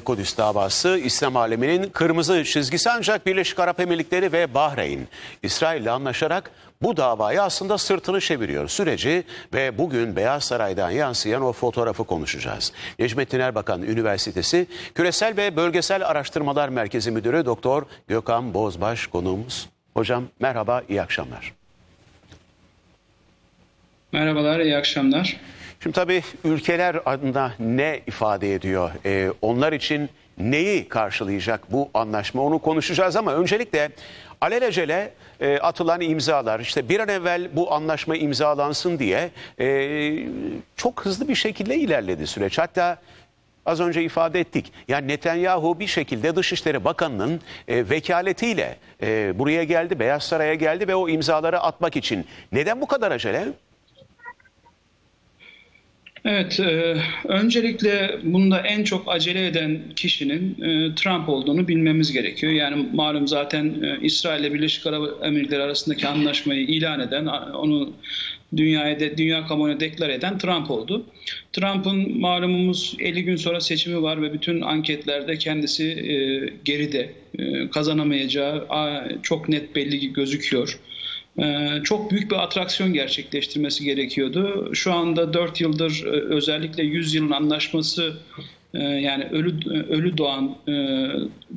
Kudüs davası İslam aleminin kırmızı çizgisi ancak Birleşik Arap Emirlikleri ve Bahreyn İsrail'le anlaşarak bu davayı aslında sırtını çeviriyor. Süreci ve bugün Beyaz Saray'dan yansıyan o fotoğrafı konuşacağız. Necmettin Erbakan Üniversitesi Küresel ve Bölgesel Araştırmalar Merkezi Müdürü Doktor Gökhan Bozbaş konuğumuz. Hocam merhaba, iyi akşamlar. Merhabalar, iyi akşamlar. Şimdi tabii ülkeler adına ne ifade ediyor? Ee, onlar için neyi karşılayacak bu anlaşma onu konuşacağız ama öncelikle alelacele e, atılan imzalar işte bir an evvel bu anlaşma imzalansın diye e, çok hızlı bir şekilde ilerledi süreç. Hatta az önce ifade ettik. Yani Netanyahu bir şekilde Dışişleri Bakanı'nın e, vekaletiyle e, buraya geldi, Beyaz Saray'a geldi ve o imzaları atmak için. Neden bu kadar acele? Evet, e, öncelikle bunda en çok acele eden kişinin e, Trump olduğunu bilmemiz gerekiyor. Yani malum zaten e, İsrail ile Birleşik Arap Emirlikleri arasındaki anlaşmayı ilan eden, onu dünyaya de, dünya kamuoyuna deklar eden Trump oldu. Trump'ın malumumuz 50 gün sonra seçimi var ve bütün anketlerde kendisi e, geride, e, kazanamayacağı a, çok net belli gözüküyor. Ee, çok büyük bir atraksiyon gerçekleştirmesi gerekiyordu. Şu anda 4 yıldır e, özellikle 100 yılın anlaşması e, yani ölü ölü doğan e,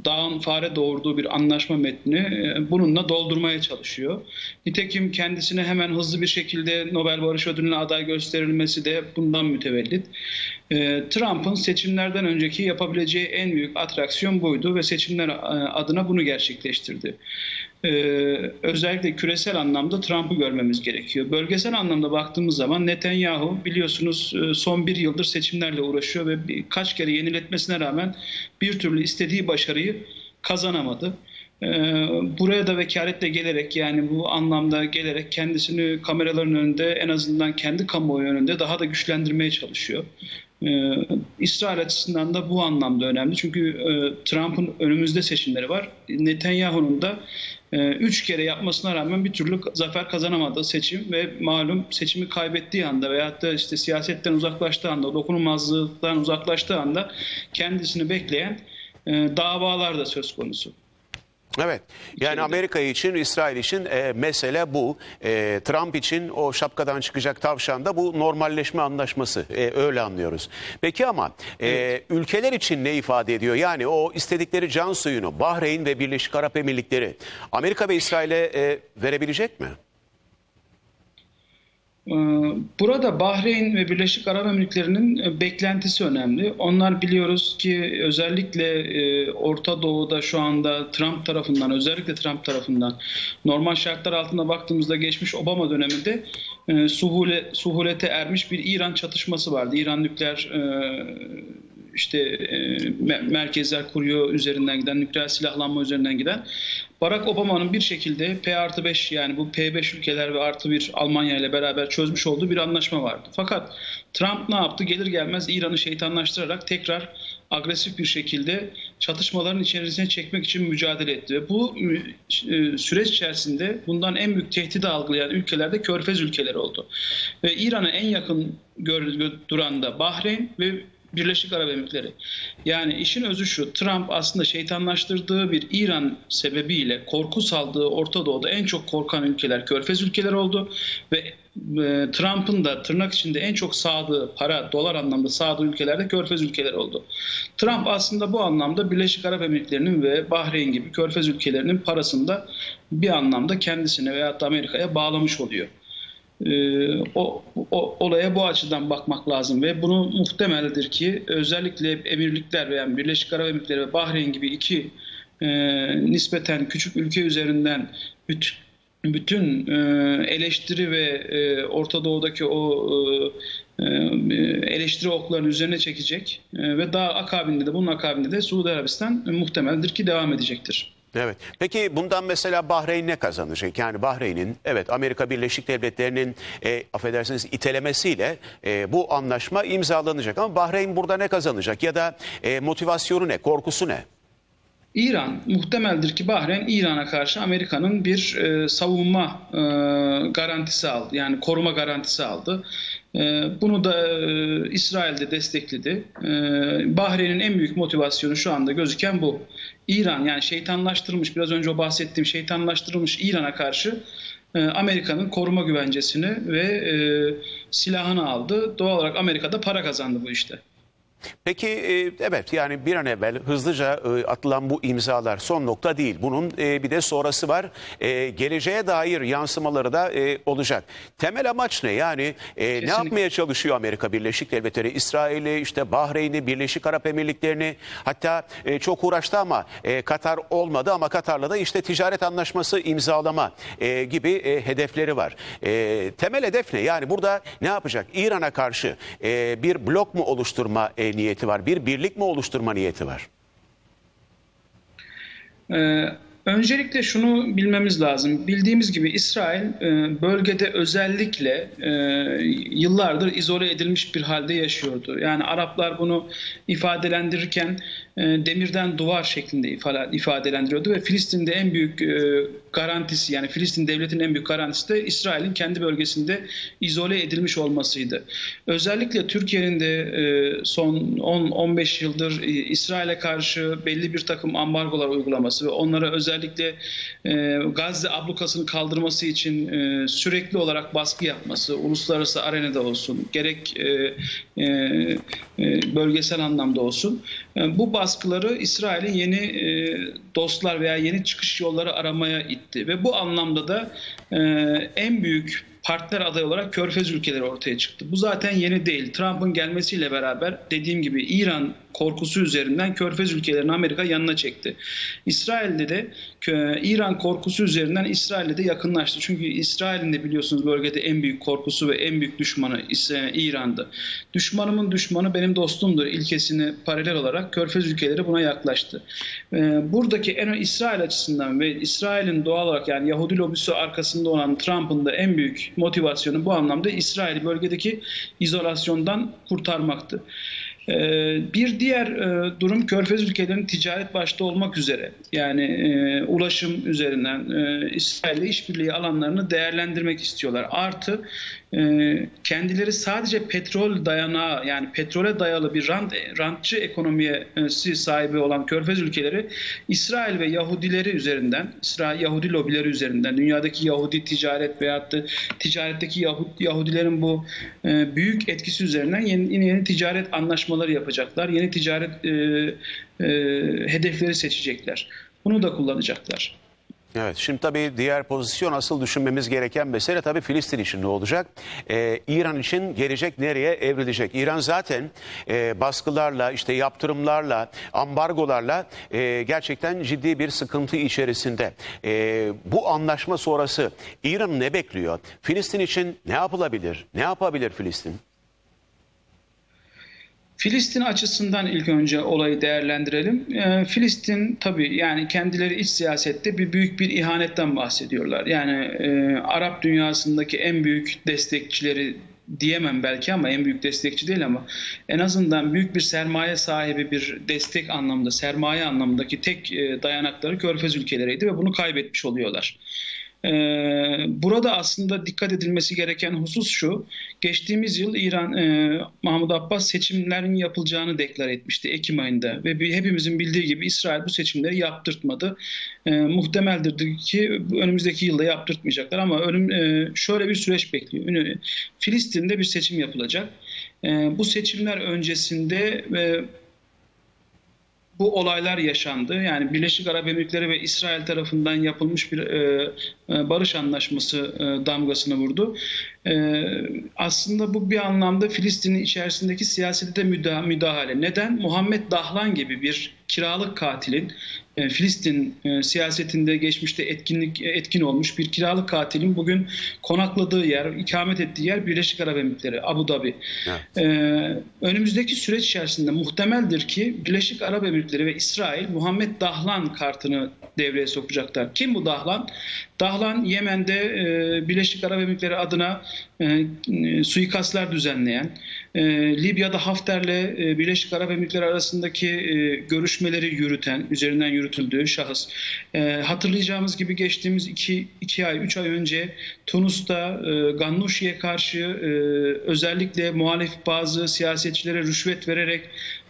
dağın fare doğurduğu bir anlaşma metni bununla doldurmaya çalışıyor. Nitekim kendisine hemen hızlı bir şekilde Nobel Barış Ödülü'ne aday gösterilmesi de bundan mütevellit. Trump'ın seçimlerden önceki yapabileceği en büyük atraksiyon buydu ve seçimler adına bunu gerçekleştirdi. Ee, özellikle küresel anlamda Trump'ı görmemiz gerekiyor. Bölgesel anlamda baktığımız zaman Netanyahu biliyorsunuz e, son bir yıldır seçimlerle uğraşıyor ve birkaç kere yeniletmesine rağmen bir türlü istediği başarıyı kazanamadı. Ee, Buraya da vekaletle gelerek yani bu anlamda gelerek kendisini kameraların önünde en azından kendi kamuoyu önünde daha da güçlendirmeye çalışıyor. Ee, İsrail açısından da bu anlamda önemli. Çünkü e, Trump'ın önümüzde seçimleri var. Netanyahu'nun da e, üç kere yapmasına rağmen bir türlü zafer kazanamadığı seçim ve malum seçimi kaybettiği anda veyahut da işte siyasetten uzaklaştığı anda, dokunulmazlıktan uzaklaştığı anda kendisini bekleyen e, davalar da söz konusu. Evet. Yani Amerika için, İsrail için e, mesele bu. E, Trump için o şapkadan çıkacak tavşan da bu normalleşme anlaşması. E, öyle anlıyoruz. Peki ama e, ülkeler için ne ifade ediyor? Yani o istedikleri can suyunu Bahreyn ve Birleşik Arap Emirlikleri Amerika ve İsrail'e e, verebilecek mi? Ee, Burada Bahreyn ve Birleşik Arap Emirlikleri'nin e, beklentisi önemli. Onlar biliyoruz ki özellikle e, Orta Doğu'da şu anda Trump tarafından, özellikle Trump tarafından normal şartlar altında baktığımızda geçmiş Obama döneminde e, suhule, suhulete ermiş bir İran çatışması vardı. İran nükleer işte e, me- merkezler kuruyor üzerinden giden, nükleer silahlanma üzerinden giden. Barack Obama'nın bir şekilde P artı 5 yani bu P5 ülkeler ve artı bir Almanya ile beraber çözmüş olduğu bir anlaşma vardı. Fakat Trump ne yaptı? Gelir gelmez İran'ı şeytanlaştırarak tekrar agresif bir şekilde çatışmaların içerisine çekmek için mücadele etti. Ve bu e, süreç içerisinde bundan en büyük tehdidi algılayan ülkeler de Körfez ülkeleri oldu. Ve İran'a en yakın duran da Bahreyn ve Birleşik Arap Emirlikleri. Yani işin özü şu, Trump aslında şeytanlaştırdığı bir İran sebebiyle korku saldığı Orta Doğu'da en çok korkan ülkeler Körfez ülkeleri oldu ve e, Trump'ın da tırnak içinde en çok sağdığı para, dolar anlamda sağdığı ülkelerde Körfez ülkeleri oldu. Trump aslında bu anlamda Birleşik Arap Emirlikleri'nin ve Bahreyn gibi Körfez ülkelerinin parasını da bir anlamda kendisine veyahut da Amerika'ya bağlamış oluyor. Ee, o, o olaya bu açıdan bakmak lazım ve bunu muhtemeldir ki özellikle emirlikler veya Birleşik Arap Emirlikleri ve Bahreyn gibi iki e, nispeten küçük ülke üzerinden bütün, bütün e, eleştiri ve e, Orta Doğu'daki o e, eleştiri oklarını üzerine çekecek ve daha akabinde de bunun akabinde de Suudi Arabistan muhtemeldir ki devam edecektir. Evet. Peki bundan mesela Bahreyn ne kazanacak? Yani Bahreyn'in evet Amerika Birleşik Devletleri'nin e, affedersiniz itelemesiyle e, bu anlaşma imzalanacak. Ama Bahreyn burada ne kazanacak? Ya da e, motivasyonu ne? Korkusu ne? İran muhtemeldir ki Bahreyn İran'a karşı Amerika'nın bir e, savunma e, garantisi aldı. Yani koruma garantisi aldı. E, Bunu da e, İsrail de destekledi. E, Bahreyn'in en büyük motivasyonu şu anda gözüken bu. İran yani şeytanlaştırılmış biraz önce o bahsettiğim şeytanlaştırılmış İran'a karşı e, Amerika'nın koruma güvencesini ve e, silahını aldı. Doğal olarak Amerika'da para kazandı bu işte. Peki e, evet yani bir an evvel hızlıca e, atılan bu imzalar son nokta değil. Bunun e, bir de sonrası var. E, geleceğe dair yansımaları da e, olacak. Temel amaç ne? Yani e, ne yapmaya çalışıyor Amerika Birleşik Devletleri? İsrail'i, işte Bahreyn'i, Birleşik Arap Emirlikleri'ni hatta e, çok uğraştı ama e, Katar olmadı ama Katar'la da işte ticaret anlaşması imzalama e, gibi e, hedefleri var. E, temel hedef ne? Yani burada ne yapacak? İran'a karşı e, bir blok mu oluşturma e, niyeti var? Bir birlik mi oluşturma niyeti var? Ee, öncelikle şunu bilmemiz lazım. Bildiğimiz gibi İsrail e, bölgede özellikle e, yıllardır izole edilmiş bir halde yaşıyordu. Yani Araplar bunu ifadelendirirken e, demirden duvar şeklinde ifa- ifadelendiriyordu ve Filistin'de en büyük garantisi yani Filistin devletinin en büyük garantisi de İsrail'in kendi bölgesinde izole edilmiş olmasıydı. Özellikle Türkiye'nin de son 10-15 yıldır İsrail'e karşı belli bir takım ambargolar uygulaması ve onlara özellikle e, Gazze ablukasını kaldırması için e, sürekli olarak baskı yapması, uluslararası arenada olsun, gerek e, e, e, bölgesel anlamda olsun, e, bu baskıları İsrail'in yeni e, dostlar veya yeni çıkış yolları aramaya itti ve bu anlamda da e, en büyük partner aday olarak Körfez ülkeleri ortaya çıktı. Bu zaten yeni değil. Trump'ın gelmesiyle beraber dediğim gibi İran korkusu üzerinden Körfez ülkelerini Amerika yanına çekti. İsrail'de de İran korkusu üzerinden İsrail'le de yakınlaştı. Çünkü İsrail'in de biliyorsunuz bölgede en büyük korkusu ve en büyük düşmanı İran'dı. Düşmanımın düşmanı benim dostumdur ilkesini paralel olarak Körfez ülkeleri buna yaklaştı. Ee, Buradaki en İsrail açısından ve İsrail'in doğal olarak yani Yahudi lobisi arkasında olan Trump'ın da en büyük motivasyonu bu anlamda İsrail'i bölgedeki izolasyondan kurtarmaktı. Ee, Bir diğer e, durum Körfez ülkelerinin ticaret başta olmak üzere yani e, ulaşım üzerinden e, İsrail'le işbirliği alanlarını değerlendirmek istiyorlar. Artı kendileri sadece petrol dayanağı yani petrole dayalı bir rant, rantçı ekonomiye sahibi olan Körfez ülkeleri İsrail ve Yahudileri üzerinden, İsrail Yahudi lobileri üzerinden dünyadaki Yahudi ticaret veyahut da ticaretteki Yahud, Yahudilerin bu büyük etkisi üzerinden yeni, yeni ticaret anlaşmaları yapacaklar. Yeni ticaret e, e, hedefleri seçecekler. Bunu da kullanacaklar. Evet şimdi tabii diğer pozisyon asıl düşünmemiz gereken mesele tabii Filistin için ne olacak? Ee, İran için gelecek nereye evrilecek? İran zaten e, baskılarla işte yaptırımlarla ambargolarla e, gerçekten ciddi bir sıkıntı içerisinde. E, bu anlaşma sonrası İran ne bekliyor? Filistin için ne yapılabilir? Ne yapabilir Filistin? Filistin açısından ilk önce olayı değerlendirelim. Ee, Filistin tabii yani kendileri iç siyasette bir büyük bir ihanetten bahsediyorlar. Yani e, Arap dünyasındaki en büyük destekçileri diyemem belki ama en büyük destekçi değil ama en azından büyük bir sermaye sahibi bir destek anlamında, sermaye anlamındaki tek e, dayanakları Körfez ülkeleriydi ve bunu kaybetmiş oluyorlar. Ee, Burada aslında dikkat edilmesi gereken husus şu. Geçtiğimiz yıl İran e, Mahmut Abbas seçimlerin yapılacağını deklar etmişti Ekim ayında ve hepimizin bildiği gibi İsrail bu seçimleri yaptırtmadı. E, muhtemeldir ki önümüzdeki yılda yaptırtmayacaklar ama e, şöyle bir süreç bekliyor. Filistin'de bir seçim yapılacak. Bu seçimler öncesinde bu olaylar yaşandı. Yani Birleşik Arap Emirlikleri ve İsrail tarafından yapılmış bir e, e, barış anlaşması e, damgasını vurdu. E, aslında bu bir anlamda Filistin'in içerisindeki siyasete de müda- müdahale. Neden? Muhammed Dahlan gibi bir kiralık katilin e, Filistin e, siyasetinde geçmişte etkinlik etkin olmuş bir kiralık katilin bugün konakladığı yer, ikamet ettiği yer Birleşik Arap Emirlikleri, Abu Dhabi. Evet. Ee, önümüzdeki süreç içerisinde muhtemeldir ki Birleşik Arap Emirlikleri ve İsrail Muhammed Dahlan kartını devreye sokacaklar. Kim bu Dahlan? Dahlan Yemen'de e, Birleşik Arap Emirlikleri adına e, e, suikastlar düzenleyen, e, Libya'da Hafter'le e, Birleşik Arap Emirlikleri arasındaki e, görüşmeleri yürüten, üzerinden yürütüldüğü şahıs. E, hatırlayacağımız gibi geçtiğimiz iki, iki ay, üç ay önce Tunus'ta e, Gannuşi'ye karşı e, özellikle muhalif bazı siyasetçilere rüşvet vererek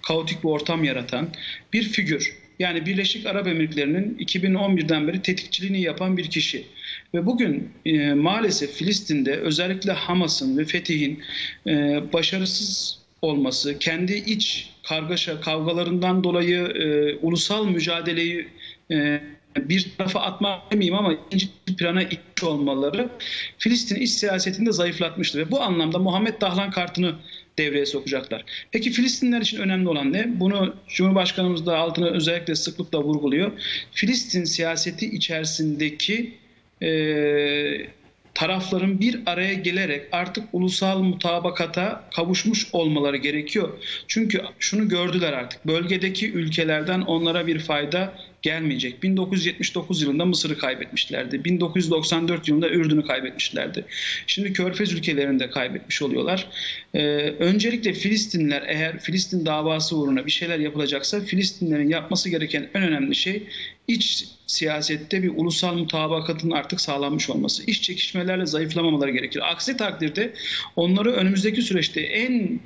kaotik bir ortam yaratan bir figür. Yani Birleşik Arap Emirlikleri'nin 2011'den beri tetikçiliğini yapan bir kişi. Ve bugün e, maalesef Filistin'de özellikle Hamas'ın ve Fetih'in e, başarısız olması, kendi iç kargaşa kavgalarından dolayı e, ulusal mücadeleyi e, bir tarafa atmak demeyeyim ama ikinci plana itmiş olmaları Filistin iç siyasetinde zayıflatmıştı ve bu anlamda Muhammed Dahlan kartını devreye sokacaklar. Peki Filistinler için önemli olan ne? Bunu Cumhurbaşkanımız da altını özellikle sıklıkla vurguluyor. Filistin siyaseti içerisindeki e, tarafların bir araya gelerek artık ulusal mutabakata kavuşmuş olmaları gerekiyor. Çünkü şunu gördüler artık bölgedeki ülkelerden onlara bir fayda gelmeyecek. 1979 yılında Mısır'ı kaybetmişlerdi. 1994 yılında Ürdün'ü kaybetmişlerdi. Şimdi Körfez ülkelerini de kaybetmiş oluyorlar. Ee, öncelikle Filistinler eğer Filistin davası uğruna bir şeyler yapılacaksa Filistinlerin yapması gereken en önemli şey iç siyasette bir ulusal mutabakatın artık sağlanmış olması. İç çekişmelerle zayıflamamaları gerekir. Aksi takdirde onları önümüzdeki süreçte en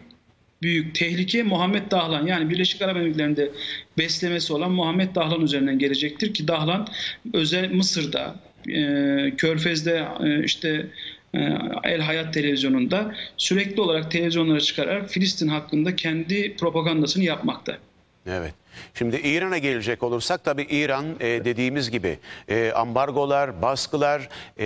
büyük tehlike Muhammed Dahlan yani Birleşik Arap Emirlikleri'nde beslemesi olan Muhammed Dahlan üzerinden gelecektir ki Dahlan özel Mısır'da, e, Körfez'de e, işte e, El Hayat televizyonunda sürekli olarak televizyonlara çıkararak Filistin hakkında kendi propagandasını yapmakta. Evet. Şimdi İran'a gelecek olursak tabii İran e, dediğimiz gibi e, ambargolar, baskılar e,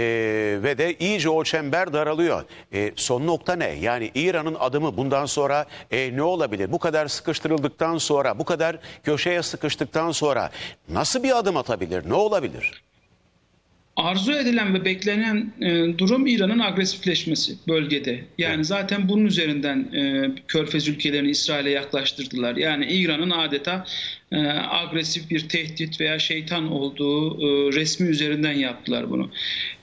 ve de iyice o çember daralıyor. E, son nokta ne? Yani İran'ın adımı bundan sonra e, ne olabilir? Bu kadar sıkıştırıldıktan sonra, bu kadar köşeye sıkıştıktan sonra nasıl bir adım atabilir? Ne olabilir? Arzu edilen ve beklenen e, durum İran'ın agresifleşmesi bölgede. Yani zaten bunun üzerinden e, Körfez ülkelerini İsrail'e yaklaştırdılar. Yani İran'ın adeta e, agresif bir tehdit veya şeytan olduğu e, resmi üzerinden yaptılar bunu.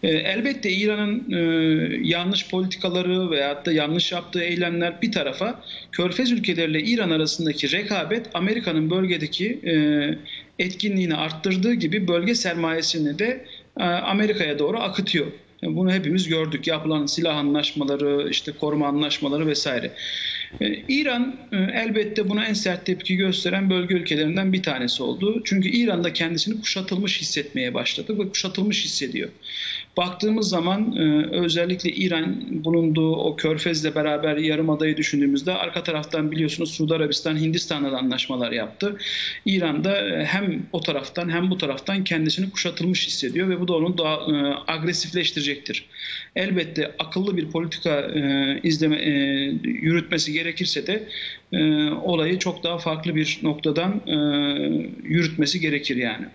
E, elbette İran'ın e, yanlış politikaları veyahut da yanlış yaptığı eylemler bir tarafa Körfez ülkeleriyle İran arasındaki rekabet Amerika'nın bölgedeki e, etkinliğini arttırdığı gibi bölge sermayesini de Amerika'ya doğru akıtıyor. Bunu hepimiz gördük. Yapılan silah anlaşmaları, işte koruma anlaşmaları vesaire. E, İran e, elbette buna en sert tepki gösteren bölge ülkelerinden bir tanesi oldu. Çünkü İran da kendisini kuşatılmış hissetmeye başladı ve kuşatılmış hissediyor. Baktığımız zaman e, özellikle İran bulunduğu o körfezle beraber yarımadayı düşündüğümüzde arka taraftan biliyorsunuz Suudi Arabistan Hindistan'la da anlaşmalar yaptı. İran da e, hem o taraftan hem bu taraftan kendisini kuşatılmış hissediyor ve bu da onu daha e, agresifleştirecektir. Elbette akıllı bir politika izleme yürütmesi gerekirse de olayı çok daha farklı bir noktadan yürütmesi gerekir yani.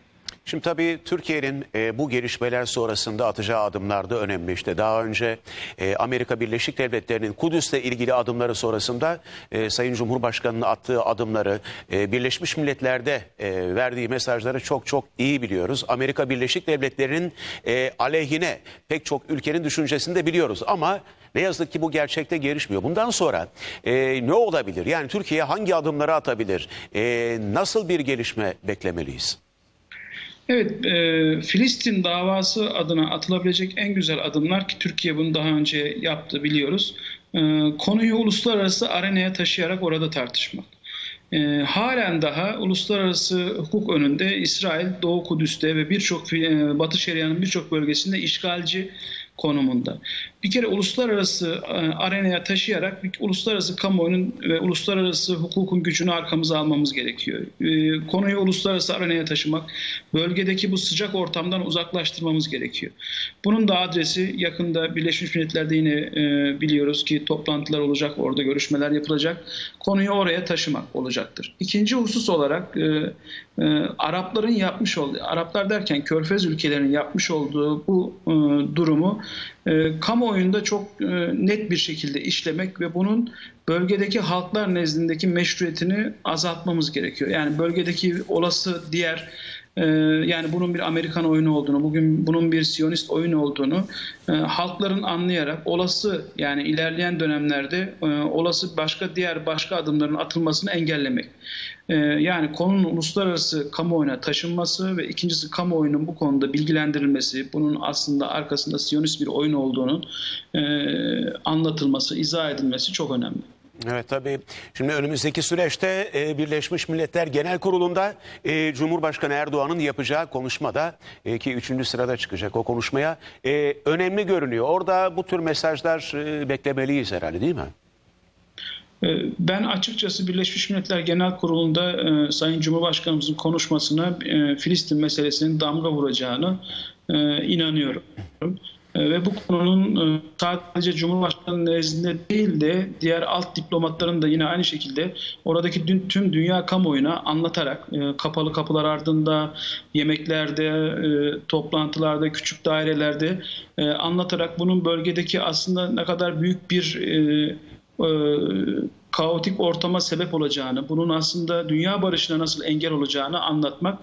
Şimdi tabii Türkiye'nin e, bu gelişmeler sonrasında atacağı adımlar da önemli. İşte daha önce e, Amerika Birleşik Devletleri'nin Kudüs'le ilgili adımları sonrasında e, Sayın Cumhurbaşkanı'nın attığı adımları e, Birleşmiş Milletler'de e, verdiği mesajları çok çok iyi biliyoruz. Amerika Birleşik Devletleri'nin e, aleyhine pek çok ülkenin düşüncesini de biliyoruz ama ne yazık ki bu gerçekte gelişmiyor. Bundan sonra e, ne olabilir? Yani Türkiye hangi adımları atabilir? E, nasıl bir gelişme beklemeliyiz? Evet, e, Filistin davası adına atılabilecek en güzel adımlar ki Türkiye bunu daha önce yaptı biliyoruz. E, konuyu uluslararası arenaya taşıyarak orada tartışmak. E, halen daha uluslararası hukuk önünde İsrail Doğu Kudüs'te ve birçok e, Batı Şeria'nın birçok bölgesinde işgalci konumunda. Bir kere uluslararası e, arenaya taşıyarak bir uluslararası kamuoyunun ve uluslararası hukukun gücünü arkamıza almamız gerekiyor. E, Konuyu uluslararası arenaya taşımak, bölgedeki bu sıcak ortamdan uzaklaştırmamız gerekiyor. Bunun da adresi yakında Birleşmiş Milletler'de yine e, biliyoruz ki toplantılar olacak, orada görüşmeler yapılacak. Konuyu oraya taşımak olacaktır. İkinci husus olarak Arapların yapmış olduğu, Araplar derken Körfez ülkelerinin yapmış olduğu bu durumu e, kamuoyunda çok e, net bir şekilde işlemek ve bunun bölgedeki halklar nezdindeki meşruiyetini azaltmamız gerekiyor. Yani bölgedeki olası diğer yani bunun bir Amerikan oyunu olduğunu, bugün bunun bir Siyonist oyun olduğunu e, halkların anlayarak olası yani ilerleyen dönemlerde e, olası başka diğer başka adımların atılmasını engellemek. E, yani konunun uluslararası kamuoyuna taşınması ve ikincisi kamuoyunun bu konuda bilgilendirilmesi, bunun aslında arkasında Siyonist bir oyun olduğunun e, anlatılması, izah edilmesi çok önemli. Evet tabii. Şimdi önümüzdeki süreçte e, Birleşmiş Milletler Genel Kurulu'nda e, Cumhurbaşkanı Erdoğan'ın yapacağı konuşmada e, ki üçüncü sırada çıkacak o konuşmaya önemli görünüyor. Orada bu tür mesajlar beklemeliyiz herhalde değil mi? Ben açıkçası Birleşmiş Milletler Genel Kurulu'nda Sayın Cumhurbaşkanımızın konuşmasına Filistin meselesinin damga vuracağını inanıyorum. E, Ve bu konunun e, sadece Cumhurbaşkanı nezdinde değil de diğer alt diplomatların da yine aynı şekilde oradaki tüm dünya kamuoyuna anlatarak e, kapalı kapılar ardında yemeklerde, toplantılarda, küçük dairelerde anlatarak bunun bölgedeki aslında ne kadar büyük bir kaotik ortama sebep olacağını, bunun aslında dünya barışına nasıl engel olacağını anlatmak.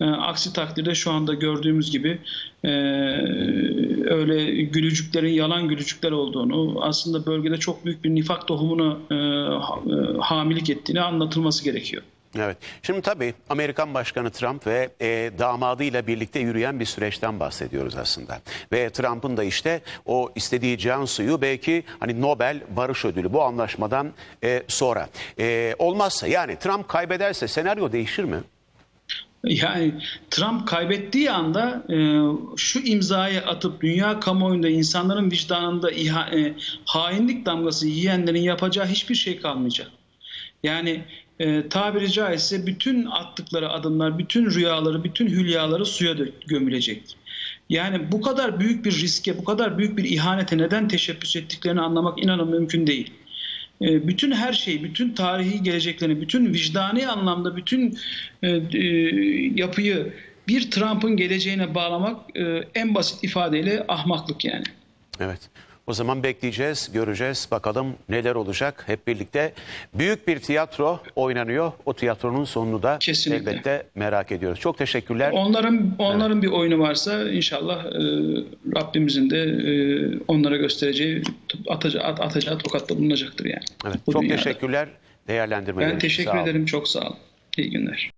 E, aksi takdirde şu anda gördüğümüz gibi e, öyle gülücüklerin yalan gülücükler olduğunu, aslında bölgede çok büyük bir nifak tohumunu e, e, hamilik ettiğini anlatılması gerekiyor. Evet. Şimdi tabii Amerikan Başkanı Trump ve e, damadıyla birlikte yürüyen bir süreçten bahsediyoruz aslında. Ve Trump'ın da işte o istediği can suyu belki hani Nobel Barış Ödülü bu anlaşmadan e, sonra. E, olmazsa yani Trump kaybederse senaryo değişir mi? Yani Trump kaybettiği anda e, şu imzayı atıp dünya kamuoyunda insanların vicdanında iha, e, hainlik damgası yiyenlerin yapacağı hiçbir şey kalmayacak. Yani e, tabiri caizse bütün attıkları adımlar, bütün rüyaları, bütün hülyaları suya gömülecek. Yani bu kadar büyük bir riske, bu kadar büyük bir ihanete neden teşebbüs ettiklerini anlamak inanın mümkün değil. E, bütün her şeyi, bütün tarihi geleceklerini, bütün vicdani anlamda bütün e, e, yapıyı bir Trump'ın geleceğine bağlamak e, en basit ifadeyle ahmaklık yani. Evet. O zaman bekleyeceğiz, göreceğiz. Bakalım neler olacak hep birlikte. Büyük bir tiyatro oynanıyor. O tiyatronun sonunu da Kesinlikle. elbette merak ediyoruz. Çok teşekkürler. Onların onların bir oyunu varsa inşallah e, Rabbimizin de e, onlara göstereceği atacağı, at- atacağı tokatta bulunacaktır yani. Evet, Bu çok dünyada. teşekkürler değerlendirmeleriniz Ben teşekkür ederim. Çok sağ olun. İyi günler.